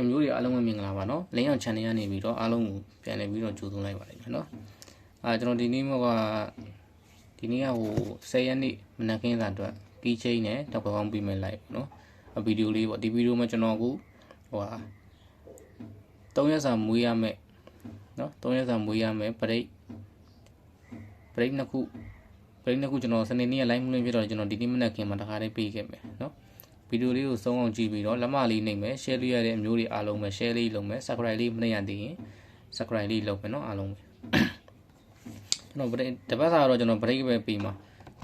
ခင်မျိုးတွေအားလုံးပဲမင်္ဂလာပါနော်လင်းအောင် channel ကနေပြီးတော့အားလုံးကိုပြန်လည်ပြီးတော့ကြိုဆိုလိုက်ပါတယ်နော်အာကျွန်တော်ဒီနေ့မှကဒီနေ့ကဟို10ရက်နေ့မနက်ခင်းစာအတွက် key chain နဲ့တောက်ကောင်ပြီးမယ်လိုက်နော်ဗီဒီယိုလေးပေါ့ဒီဗီဒီယိုမှာကျွန်တော်ကိုဟိုဟာ3ရက်စာမွေးရမယ်နော်3ရက်စာမွေးရမယ်ပရိတ်ပရိတ်နှစ်ခုပရိတ်နှစ်ခုကျွန်တော်စနေနေ့က live မလုပ်ဖြစ်တော့ကျွန်တော်ဒီနေ့မနက်ခင်းမှာတခါလေးပေးခဲ့မယ်နော် ဗီဒီယိုလေးကိုဆုံးအောင်ကြည့်ပြီးတော့လက်မလေးနှိပ်မယ် share လေးရတဲ့အမျိုးတွေအားလုံးပဲ share လေးလုပ်မယ် subscribe လေးမနှိပ်ရသေးရင် subscribe လေးလုပ်မယ်နော်အားလုံးပဲကျွန်တော်ဗရိတ်တပတ်စာတော့ကျွန်တော် break ပဲပြီးမှာ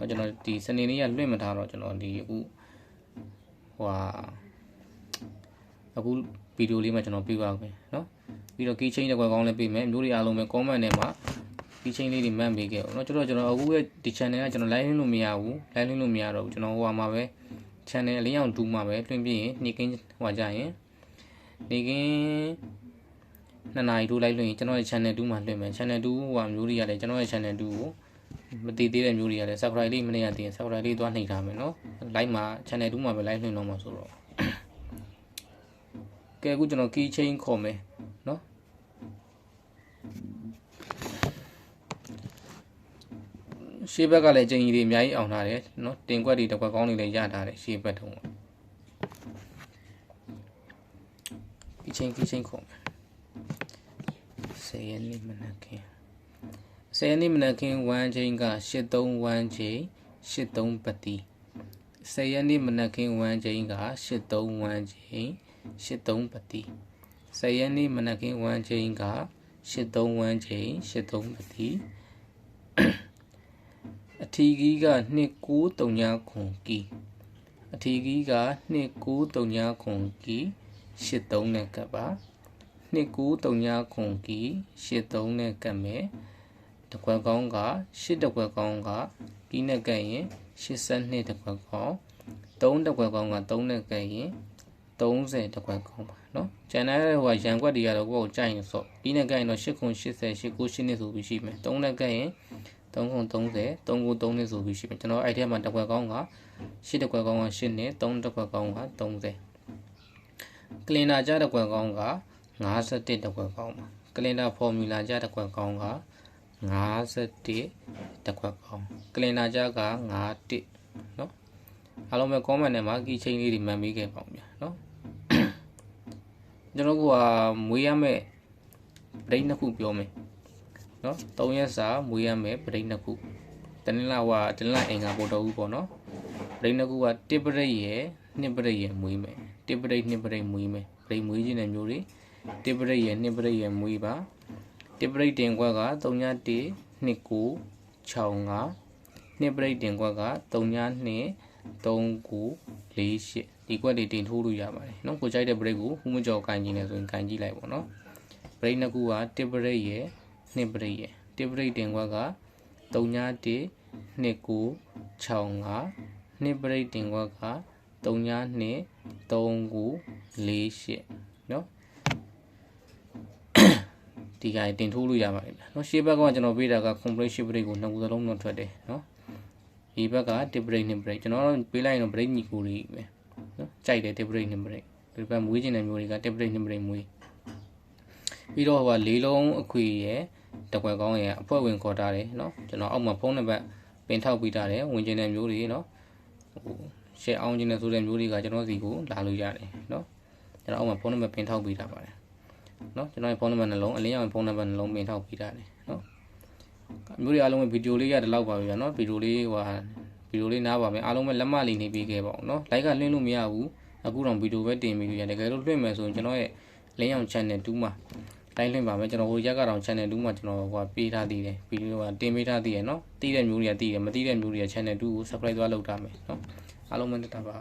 ကျွန်တော်ဒီစနေနေ့ကလွင့်မထားတော့ကျွန်တော်ဒီအခုဟွာအခုဗီဒီယိုလေးမှကျွန်တော်ပြပါမယ်နော်ပြီးတော့ key chain တွေကွယ်ကောင်းလည်းပြမယ်မျိုးတွေအားလုံးပဲ comment ထဲမှာ key chain လေးတွေမှတ်မိခဲ့အောင်နော်ကျွန်တော်ကျွန်တော်အခုရဲ့ဒီ channel ကကျွန်တော် live လုပ်လို့မရဘူး live လုပ်လို့မရတော့ဘူးကျွန်တော်ဟိုမှာပဲ channel အလင်းအောင်တူမှာပဲတွင်ပြရင်နေကင်းဟိုကြရင်နေကင်းနှစ်နာရီထိုးလိုက်လို့ရင်ကျွန်တော်ရဲ့ channel 2မှာလွှင့်မယ် channel 2ဟိုမျိုးတွေရတယ်ကျွန်တော်ရဲ့ channel 2ကိုမတည်သေးတဲ့မျိုးတွေရတယ် subscribe လေးမနေရသေးရင် subscribe လေးသွားနှိပ်ထားမယ်နော် live မှာ channel 2မှာပဲ live လွှင့်တော့မှာဆိုတော့ကဲအခုကျွန်တော် key chain ခေါ်မယ်နော် ရှေ့ဘက်ကလည်းကျင်းကြီးတွေအများကြီးအောင်ထားတယ်နော်တင်ကွက်တွေတစ်ကွက်ကောင်းတွေလည်းရထားတယ်ရှေ့ဘက်တုံးကီချင်းကီချင်းခုံ10ရက်နေ့မနက်ခင်း10ရက်နေ့မနက်ခင်း1ချင်းက83 1ချင်း83ပတိ10ရက်နေ့မနက်ခင်း1ချင်းက83 1ချင်း83ပတိ10ရက်နေ့မနက်ခင်း1ချင်းက83 1ချင်း83ပတိ အထီကြီးက2939ကီအထီကြီးက2939ကီ83နဲ့ကပ်ပါ2939ကီ83နဲ့ကပ်မယ်တကွက်ကောင်းက8တကွက်ကောင်းကကီနဲ့ကပ်ရင်82တကွက်ကောင်း3တကွက်ကောင်းက3နဲ့ကပ်ရင်30တကွက်ကောင်းပါเนาะကျန်တဲ့ဟိုရန်ကွက်တွေကတော့ကိုယ့်ကိုကြိုက်ရင်ဆော့ကီနဲ့ကပ်ရင်တော့8 80 89 80ဆိုပြီးရှိမယ်3နဲ့ကပ်ရင်89 3930 3930ဆိုပြီးရှိမယ်ကျွန်တော်အဲ့ထဲမှာတစ်ခွက်ကောင်းက8တစ်ခွက်ကောင်းက8နဲ့3တစ်ခွက်ကောင်းက30ကလင်နာကြတစ်ခွက်ကောင်းက51တစ်ခွက်ကောင်းပါကလင်နာဖော်မြူလာကြတစ်ခွက်ကောင်းက51တစ်ခွက်ကောင်းကလင်နာကြက51เนาะအားလုံးပဲ comment ထဲမှာကီချင်းလေးတွေမှန်မိခဲ့ပါဦးများเนาะကျွန်တော်ကမွေးရမဲ့ပရိတ်နှစ်ခုပြောမယ် နော်၃ရက်စာမွေးရမယ်ပရိတ်နှစ်ခုတနင်္လာဝါတနင်္လာအင်္ဂါပေါ်တော်ဘူးပေါ့နော်ပရိတ်နှစ်ခုကတစ်ပရိတ်ရယ်နှစ်ပရိတ်ရယ်မွေးမယ်တစ်ပရိတ်နှစ်ပရိတ်မွေးမယ်ပရိတ်မွေးခြင်းတဲ့မျိုးတွေတစ်ပရိတ်ရယ်နှစ်ပရိတ်ရယ်မွေးပါတစ်ပရိတ်တင်ခွက်က3ည1 2 9 6 5နှစ်ပရိတ်တင်ခွက်က3ည2 39 48ဒီကွက်တွေတင်ထိုးလို့ရပါတယ်နော်ကိုကြိုက်တဲ့ break ကိုဟူးမကြော်ကန်ကြည့်နေဆိုရင်ကန်ကြည့်လိုက်ပေါ့နော် break နှစ်ခုကတစ် break ရယ် နှစ်ပရိတ်ရယ်တစ်ပရိတ်တင်ခွက်က391 29 65နှစ်ပရိတ်တင်ခွက်က32 39 48เนาะဒီကတင်ထိုးလို့ရပါတယ်ဗျာเนาะရှေ့ဘက်ကကျွန်တော်ပေးတာက complete shape break ကိုနှစ်ခုစလုံးတော့ထွက်တယ်เนาะဒီဘက်ကတစ်ပရိတ်နှစ်ပရိတ်ကျွန်တော်တို့ပေးလိုက်ရင်တော့ break ညီကိုလေးပဲเนาะကြိုက်တယ်တစ်ပရိတ်နှစ်ပရိတ်ဒီဘက်မွေးခြင်းတဲ့မျိုးတွေကတစ်ပရိတ်နှစ်ပရိတ်မွေးပြီးတော့ဟိုကလေးလုံးအခွေရယ် တကွယ်ကောင်းရယ်အဖွဲ့ဝင်ခေါ်ထားတယ်เนาะကျွန်တော်အောက်မှာဖုန်းနံပါတ်ပင်ထောက်ပေးထားတယ်ဝင်ကျင်တဲ့မျိုးတွေเนาะဟိုရှယ်အောင်ကျင်တဲ့ဆိုတဲ့မျိုးတွေကကျွန်တော်စီကိုလာလို့ရတယ်เนาะကျွန်တော်အောက်မှာဖုန်းနံပါတ်ပင်ထောက်ပေးထားပါတယ်เนาะကျွန်တော်ရဲ့ဖုန်းနံပါတ်နှလုံးအလင်းရောက်ဖုန်းနံပါတ်နှလုံးပင်ထောက်ပေးထားတယ်เนาะမျိုးတွေအားလုံးပဲဗီဒီယိုလေးရတယ်လောက်ပါပဲဗျာเนาะဗီဒီယိုလေးဟိုဗီဒီယိုလေးနားပါမယ်အားလုံးပဲလက်မလေးနေပေးခဲ့ပါအောင်เนาะ like ကလွှင့်လို့မရဘူးအခုတော့ဗီဒီယိုပဲတင်ပြီးရတယ်တကယ်လို့လွှင့်မယ်ဆိုရင်ကျွန်တော်ရဲ့လင်းအောင် channel 2မှာ တိုင်းလွှင့်ပါမယ်ကျွန်တော်ဟိုရက်ကတော့ channel 2မှာကျွန်တော်ဟိုပေးထားသေးတယ်ဗီဒီယိုကတင်ပေးထားသေးတယ်เนาะတီးတဲ့မျိုးတွေကတီးတယ်မတီးတဲ့မျိုးတွေက channel 2ကို subscribe သွားလုပ်ထားမယ်เนาะအားလုံးပဲတက်တာပါ